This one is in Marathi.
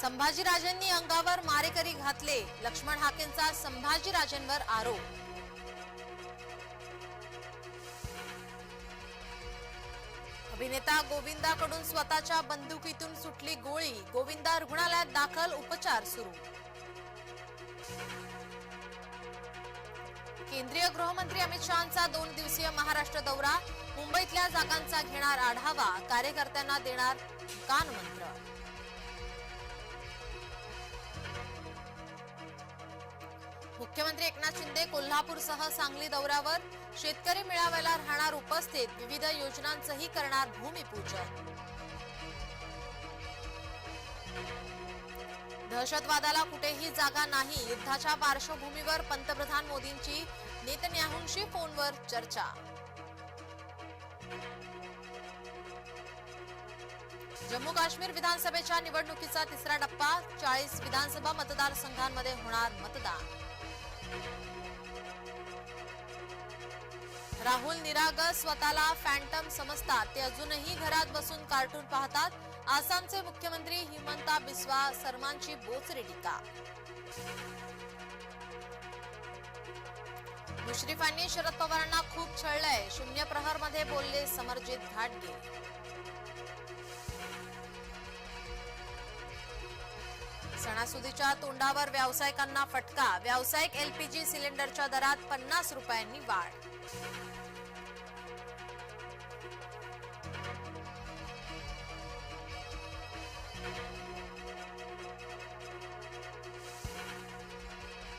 संभाजीराजेंनी अंगावर मारेकरी घातले. लक्ष्मण हाकेंचा संभाजीराजेंवर आरोप. अभिनेता गोविंदाकडून स्वतःच्या बंदुकीतून सुटली गोळी. गोविंदा रुग्णालयात दाखल उपचार सुरू. केंद्रीय गृहमंत्री अमित शहांचा दोन दिवसीय महाराष्ट्र दौरा. मुंबईतल्या जागांचा घेणार आढावा. कार्यकर्त्यांना देणार कानमंत्र मुख्यमंत्री एकनाथ शिंदे कोल्हापूरसह सांगली दौऱ्यावर शेतकरी मेळाव्याला राहणार उपस्थित विविध योजनांचंही करणार भूमिपूजन. दहशतवादाला कुठेही जागा नाही युद्धाच्या पार्श्वभूमीवर पंतप्रधान मोदींची नेतन्याहूंशी फोनवर चर्चा. जम्मू काश्मीर विधानसभेच्या निवडणुकीचा तिसरा टप्पा चाळीस विधानसभा मतदारसंघांमध्ये होणार मतदान. राहुल निरागस स्वतःला फॅन्टम समजतात. ते अजूनही घरात बसून कार्टून पाहतात. आसामचे मुख्यमंत्री हिमंता बिस्वा सर्मांची बोचरी टीका. मुश्रीफांनी शरद पवारांना खूप छळलंय. शून्य प्रहरमध्ये बोलले समरजित घाटगे. मसुदीच्या तोंडावर व्यावसायिकांना फटका. व्यावसायिक एलपीजी सिलेंडरच्या दरात पन्नास रुपयांनी वाढ.